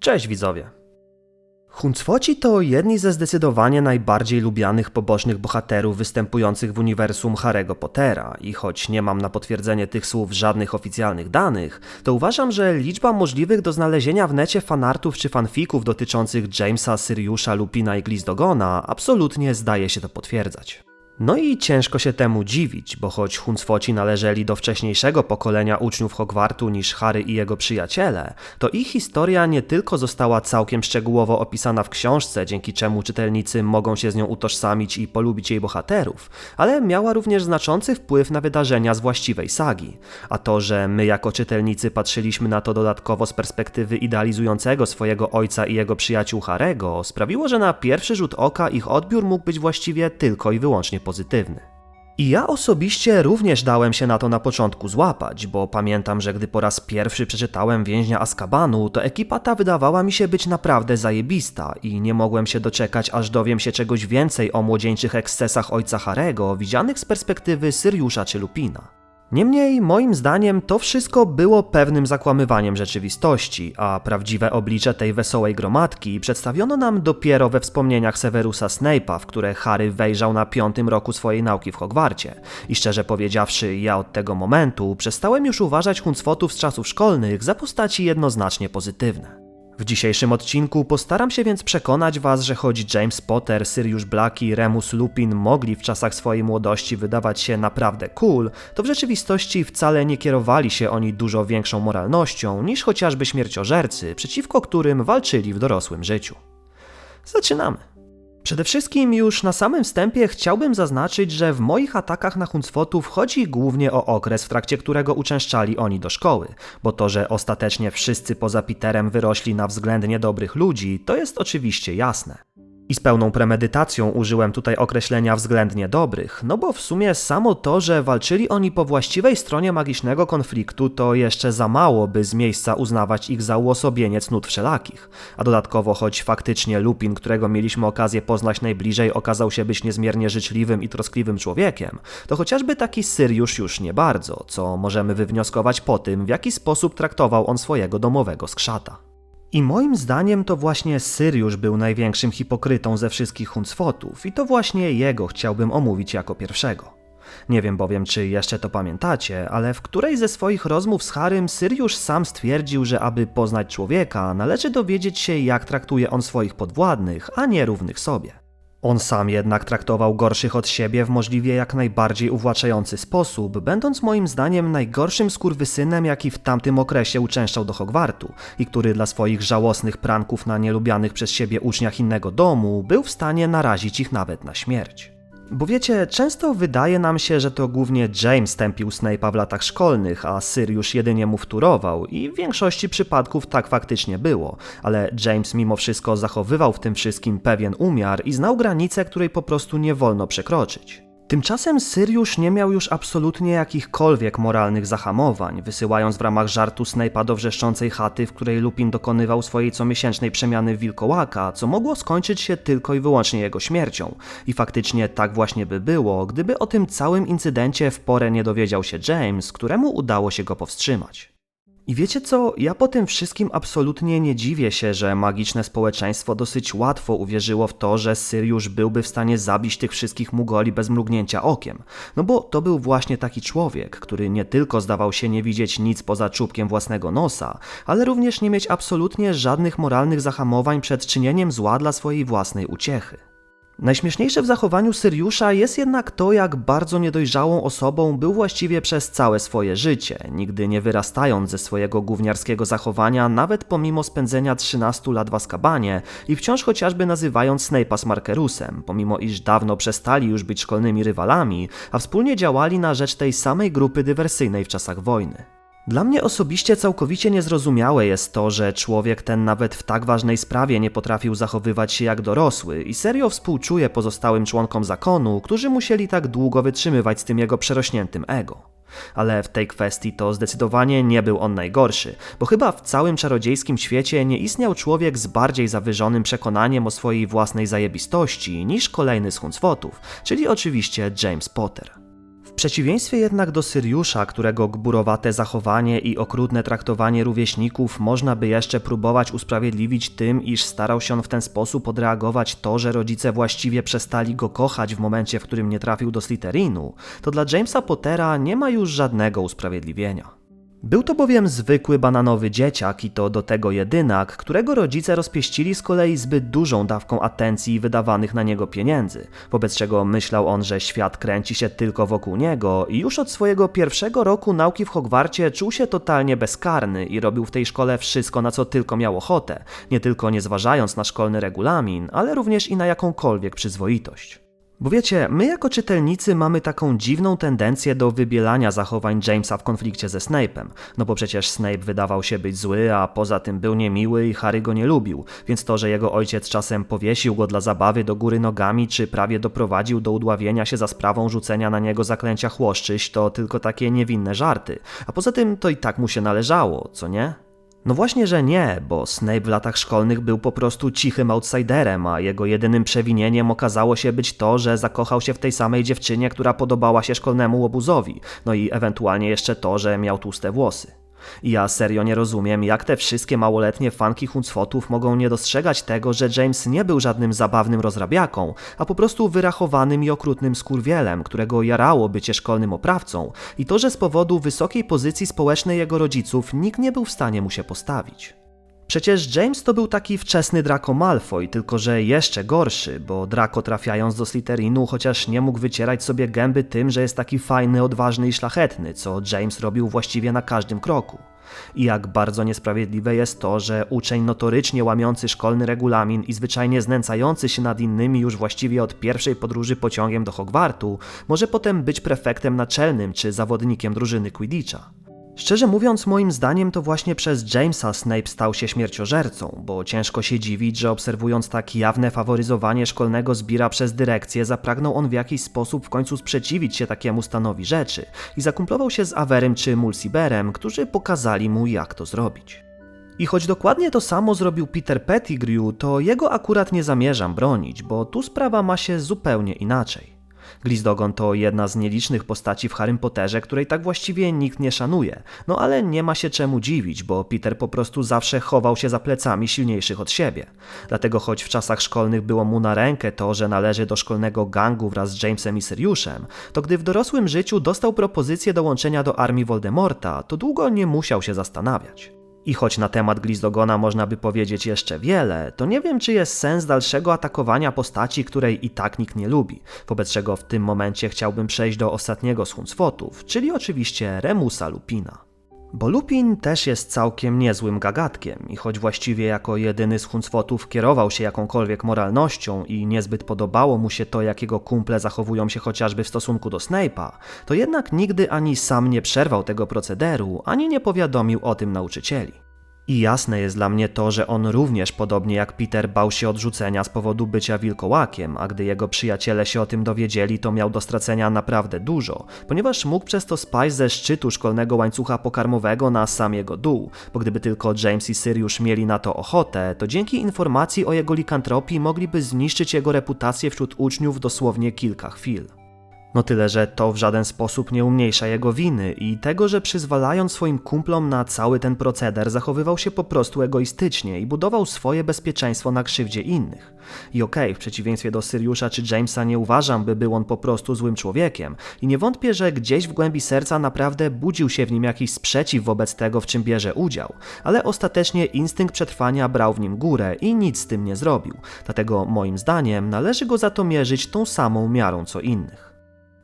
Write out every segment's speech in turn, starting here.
Cześć widzowie. Huncwoci to jedni ze zdecydowanie najbardziej lubianych pobocznych bohaterów występujących w uniwersum Harry'ego Pottera i choć nie mam na potwierdzenie tych słów żadnych oficjalnych danych, to uważam, że liczba możliwych do znalezienia w necie fanartów czy fanfików dotyczących Jamesa, Syriusza, Lupina i Glizdogona absolutnie zdaje się to potwierdzać. No i ciężko się temu dziwić, bo choć Huncwoci należeli do wcześniejszego pokolenia uczniów Hogwartu niż Harry i jego przyjaciele, to ich historia nie tylko została całkiem szczegółowo opisana w książce, dzięki czemu czytelnicy mogą się z nią utożsamić i polubić jej bohaterów, ale miała również znaczący wpływ na wydarzenia z właściwej sagi. A to, że my jako czytelnicy patrzyliśmy na to dodatkowo z perspektywy idealizującego swojego ojca i jego przyjaciół Harego, sprawiło, że na pierwszy rzut oka ich odbiór mógł być właściwie tylko i wyłącznie pozytywny. I ja osobiście również dałem się na to na początku złapać, bo pamiętam, że gdy po raz pierwszy przeczytałem Więźnia Azkabanu, to ekipa ta wydawała mi się być naprawdę zajebista i nie mogłem się doczekać, aż dowiem się czegoś więcej o młodzieńczych ekscesach ojca Harego, widzianych z perspektywy Syriusza czy Lupina. Niemniej, moim zdaniem, to wszystko było pewnym zakłamywaniem rzeczywistości, a prawdziwe oblicze tej wesołej gromadki przedstawiono nam dopiero we wspomnieniach Severusa Snape'a, w które Harry wejrzał na piątym roku swojej nauki w Hogwarcie. I szczerze powiedziawszy, ja od tego momentu przestałem już uważać Huncwotów z czasów szkolnych za postaci jednoznacznie pozytywne. W dzisiejszym odcinku postaram się więc przekonać Was, że choć James Potter, Sirius Black i Remus Lupin mogli w czasach swojej młodości wydawać się naprawdę cool, to w rzeczywistości wcale nie kierowali się oni dużo większą moralnością niż chociażby śmierciożercy, przeciwko którym walczyli w dorosłym życiu. Zaczynamy. Przede wszystkim już na samym wstępie chciałbym zaznaczyć, że w moich atakach na Huncwotów chodzi głównie o okres, w trakcie którego uczęszczali oni do szkoły, bo to, że ostatecznie wszyscy poza Peterem wyrośli na względnie dobrych ludzi, to jest oczywiście jasne. I z pełną premedytacją użyłem tutaj określenia względnie dobrych, no bo w sumie samo to, że walczyli oni po właściwej stronie magicznego konfliktu, to jeszcze za mało, by z miejsca uznawać ich za uosobienie cnót wszelakich. A dodatkowo, choć faktycznie Lupin, którego mieliśmy okazję poznać najbliżej, okazał się być niezmiernie życzliwym i troskliwym człowiekiem, to chociażby taki Syriusz już nie bardzo, co możemy wywnioskować po tym, w jaki sposób traktował on swojego domowego skrzata. I moim zdaniem to właśnie Syriusz był największym hipokrytą ze wszystkich Huncwotów i to właśnie jego chciałbym omówić jako pierwszego. Nie wiem bowiem, czy jeszcze to pamiętacie, ale w której ze swoich rozmów z Harym Syriusz sam stwierdził, że aby poznać człowieka, należy dowiedzieć się, jak traktuje on swoich podwładnych, a nie równych sobie. On sam jednak traktował gorszych od siebie w możliwie jak najbardziej uwłaczający sposób, będąc moim zdaniem najgorszym skurwysynem, jaki w tamtym okresie uczęszczał do Hogwartu i który dla swoich żałosnych pranków na nielubianych przez siebie uczniach innego domu był w stanie narazić ich nawet na śmierć. Bo wiecie, często wydaje nam się, że to głównie James tępił Snape'a w latach szkolnych, a Sirius jedynie mu wtórował i w większości przypadków tak faktycznie było, ale James mimo wszystko zachowywał w tym wszystkim pewien umiar i znał granicę, której po prostu nie wolno przekroczyć. Tymczasem Syriusz nie miał już absolutnie jakichkolwiek moralnych zahamowań, wysyłając w ramach żartu Snape'a do wrzeszczącej chaty, w której Lupin dokonywał swojej comiesięcznej przemiany w wilkołaka, co mogło skończyć się tylko i wyłącznie jego śmiercią. I faktycznie tak właśnie by było, gdyby o tym całym incydencie w porę nie dowiedział się James, któremu udało się go powstrzymać. I wiecie co, ja po tym wszystkim absolutnie nie dziwię się, że magiczne społeczeństwo dosyć łatwo uwierzyło w to, że Syriusz byłby w stanie zabić tych wszystkich Mugoli bez mrugnięcia okiem. No bo to był właśnie taki człowiek, który nie tylko zdawał się nie widzieć nic poza czubkiem własnego nosa, ale również nie mieć absolutnie żadnych moralnych zahamowań przed czynieniem zła dla swojej własnej uciechy. Najśmieszniejsze w zachowaniu Syriusza jest jednak to, jak bardzo niedojrzałą osobą był właściwie przez całe swoje życie, nigdy nie wyrastając ze swojego gówniarskiego zachowania, nawet pomimo spędzenia 13 lat w Azkabanie i wciąż chociażby nazywając Snape'a z Markerusem, pomimo iż dawno przestali już być szkolnymi rywalami, a wspólnie działali na rzecz tej samej grupy dywersyjnej w czasach wojny. Dla mnie osobiście całkowicie niezrozumiałe jest to, że człowiek ten nawet w tak ważnej sprawie nie potrafił zachowywać się jak dorosły i serio współczuje pozostałym członkom zakonu, którzy musieli tak długo wytrzymywać z tym jego przerośniętym ego. Ale w tej kwestii to zdecydowanie nie był on najgorszy, bo chyba w całym czarodziejskim świecie nie istniał człowiek z bardziej zawyżonym przekonaniem o swojej własnej zajebistości niż kolejny z Huncwotów, czyli oczywiście James Potter. Przeciwieństwie jednak do Syriusza, którego gburowate zachowanie i okrutne traktowanie rówieśników można by jeszcze próbować usprawiedliwić tym, iż starał się on w ten sposób odreagować to, że rodzice właściwie przestali go kochać w momencie, w którym nie trafił do Slytherinu, to dla Jamesa Pottera nie ma już żadnego usprawiedliwienia. Był to bowiem zwykły bananowy dzieciak i to do tego jedynak, którego rodzice rozpieścili z kolei zbyt dużą dawką atencji i wydawanych na niego pieniędzy, wobec czego myślał on, że świat kręci się tylko wokół niego i już od swojego pierwszego roku nauki w Hogwarcie czuł się totalnie bezkarny i robił w tej szkole wszystko, na co tylko miał ochotę, nie tylko nie zważając na szkolny regulamin, ale również i na jakąkolwiek przyzwoitość. Bo wiecie, my jako czytelnicy mamy taką dziwną tendencję do wybielania zachowań Jamesa w konflikcie ze Snape'em. No bo przecież Snape wydawał się być zły, a poza tym był niemiły i Harry go nie lubił, więc to, że jego ojciec czasem powiesił go dla zabawy do góry nogami, czy prawie doprowadził do udławienia się za sprawą rzucenia na niego zaklęcia chłoszczyś, to tylko takie niewinne żarty. A poza tym to i tak mu się należało, co nie? No właśnie, że nie, bo Snape w latach szkolnych był po prostu cichym outsiderem, a jego jedynym przewinieniem okazało się być to, że zakochał się w tej samej dziewczynie, która podobała się szkolnemu łobuzowi, no i ewentualnie jeszcze to, że miał tłuste włosy. Ja serio nie rozumiem, jak te wszystkie małoletnie fanki Huncfotów mogą nie dostrzegać tego, że James nie był żadnym zabawnym rozrabiaką, a po prostu wyrachowanym i okrutnym skurwielem, którego jarało bycie szkolnym oprawcą i to, że z powodu wysokiej pozycji społecznej jego rodziców nikt nie był w stanie mu się postawić. Przecież James to był taki wczesny Draco Malfoy, tylko że jeszcze gorszy, bo Draco trafiając do Slytherinu chociaż nie mógł wycierać sobie gęby tym, że jest taki fajny, odważny i szlachetny, co James robił właściwie na każdym kroku. I jak bardzo niesprawiedliwe jest to, że uczeń notorycznie łamiący szkolny regulamin i zwyczajnie znęcający się nad innymi już właściwie od pierwszej podróży pociągiem do Hogwartu, może potem być prefektem naczelnym czy zawodnikiem drużyny Quidditcha. Szczerze mówiąc, moim zdaniem to właśnie przez Jamesa Snape stał się śmierciożercą, bo ciężko się dziwić, że obserwując tak jawne faworyzowanie szkolnego zbira przez dyrekcję, zapragnął on w jakiś sposób w końcu sprzeciwić się takiemu stanowi rzeczy i zakumplował się z Averem czy Mulciberem, którzy pokazali mu jak to zrobić. I choć dokładnie to samo zrobił Peter Pettigrew, to jego akurat nie zamierzam bronić, bo tu sprawa ma się zupełnie inaczej. Glizdogon to jedna z nielicznych postaci w Harrym Potterze, której tak właściwie nikt nie szanuje. No ale nie ma się czemu dziwić, bo Peter po prostu zawsze chował się za plecami silniejszych od siebie. Dlatego choć w czasach szkolnych było mu na rękę to, że należy do szkolnego gangu wraz z Jamesem i Siriuszem, to gdy w dorosłym życiu dostał propozycję dołączenia do armii Voldemorta, to długo nie musiał się zastanawiać. I choć na temat Glizdogona można by powiedzieć jeszcze wiele, to nie wiem, czy jest sens dalszego atakowania postaci, której i tak nikt nie lubi, wobec czego w tym momencie chciałbym przejść do ostatniego z czyli oczywiście Remusa Lupina. Bo Lupin też jest całkiem niezłym gagatkiem i choć właściwie jako jedyny z Huncfotów kierował się jakąkolwiek moralnością i niezbyt podobało mu się to, jak jego kumple zachowują się chociażby w stosunku do Snape'a, to jednak nigdy ani sam nie przerwał tego procederu, ani nie powiadomił o tym nauczycieli. I jasne jest dla mnie to, że on również, podobnie jak Peter, bał się odrzucenia z powodu bycia wilkołakiem, a gdy jego przyjaciele się o tym dowiedzieli, to miał do stracenia naprawdę dużo, ponieważ mógł przez to spaść ze szczytu szkolnego łańcucha pokarmowego na sam jego dół, bo gdyby tylko James i Sirius mieli na to ochotę, to dzięki informacji o jego likantropii mogliby zniszczyć jego reputację wśród uczniów dosłownie kilka chwil. No tyle, że to w żaden sposób nie umniejsza jego winy i tego, że przyzwalając swoim kumplom na cały ten proceder, zachowywał się po prostu egoistycznie i budował swoje bezpieczeństwo na krzywdzie innych. I okej, okay, w przeciwieństwie do Syriusza czy Jamesa nie uważam, by był on po prostu złym człowiekiem i nie wątpię, że gdzieś w głębi serca naprawdę budził się w nim jakiś sprzeciw wobec tego, w czym bierze udział, ale ostatecznie instynkt przetrwania brał w nim górę i nic z tym nie zrobił. Dlatego moim zdaniem należy go za to mierzyć tą samą miarą co innych.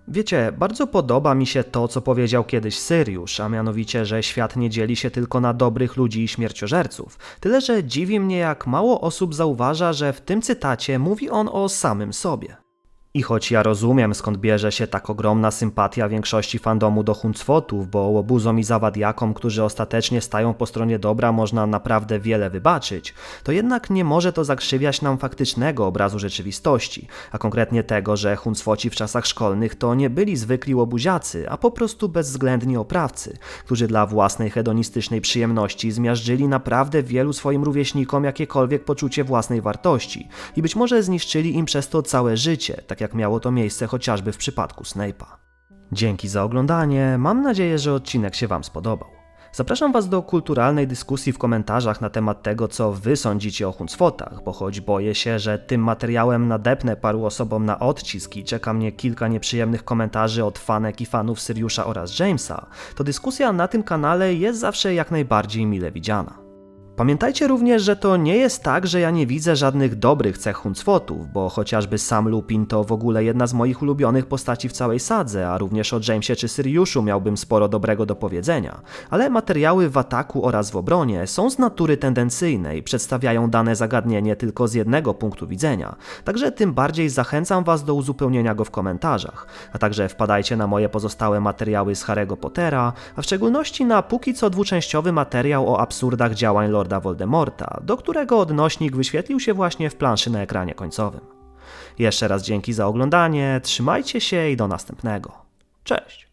Wiecie, bardzo podoba mi się to, co powiedział kiedyś Syriusz, a mianowicie, że świat nie dzieli się tylko na dobrych ludzi i śmierciożerców. Tyle, że dziwi mnie, jak mało osób zauważa, że w tym cytacie mówi on o samym sobie. I choć ja rozumiem, skąd bierze się tak ogromna sympatia większości fandomu do Huncwotów, bo łobuzom i zawadiakom, którzy ostatecznie stają po stronie dobra, można naprawdę wiele wybaczyć, to jednak nie może to zakrzywiać nam faktycznego obrazu rzeczywistości, a konkretnie tego, że Huncwoci w czasach szkolnych to nie byli zwykli łobuziacy, a po prostu bezwzględni oprawcy, którzy dla własnej hedonistycznej przyjemności zmiażdżyli naprawdę wielu swoim rówieśnikom jakiekolwiek poczucie własnej wartości i być może zniszczyli im przez to całe życie, tak jak jak miało to miejsce chociażby w przypadku Snape'a. Dzięki za oglądanie, mam nadzieję, że odcinek się Wam spodobał. Zapraszam Was do kulturalnej dyskusji w komentarzach na temat tego, co Wy sądzicie o Huncwotach, bo choć boję się, że tym materiałem nadepnę paru osobom na odcisk i czeka mnie kilka nieprzyjemnych komentarzy od fanek i fanów Syriusza oraz Jamesa, to dyskusja na tym kanale jest zawsze jak najbardziej mile widziana. Pamiętajcie również, że to nie jest tak, że ja nie widzę żadnych dobrych cech Huncwotów, bo chociażby sam Lupin to w ogóle jedna z moich ulubionych postaci w całej sadze, a również o Jamesie czy Syriuszu miałbym sporo dobrego do powiedzenia. Ale materiały w ataku oraz w obronie są z natury tendencyjne i przedstawiają dane zagadnienie tylko z jednego punktu widzenia, także tym bardziej zachęcam Was do uzupełnienia go w komentarzach, a także wpadajcie na moje pozostałe materiały z Harry'ego Pottera, a w szczególności na póki co dwuczęściowy materiał o absurdach działań Lorda Voldemorta, do którego odnośnik wyświetlił się właśnie w planszy na ekranie końcowym. Jeszcze raz dzięki za oglądanie, trzymajcie się i do następnego. Cześć!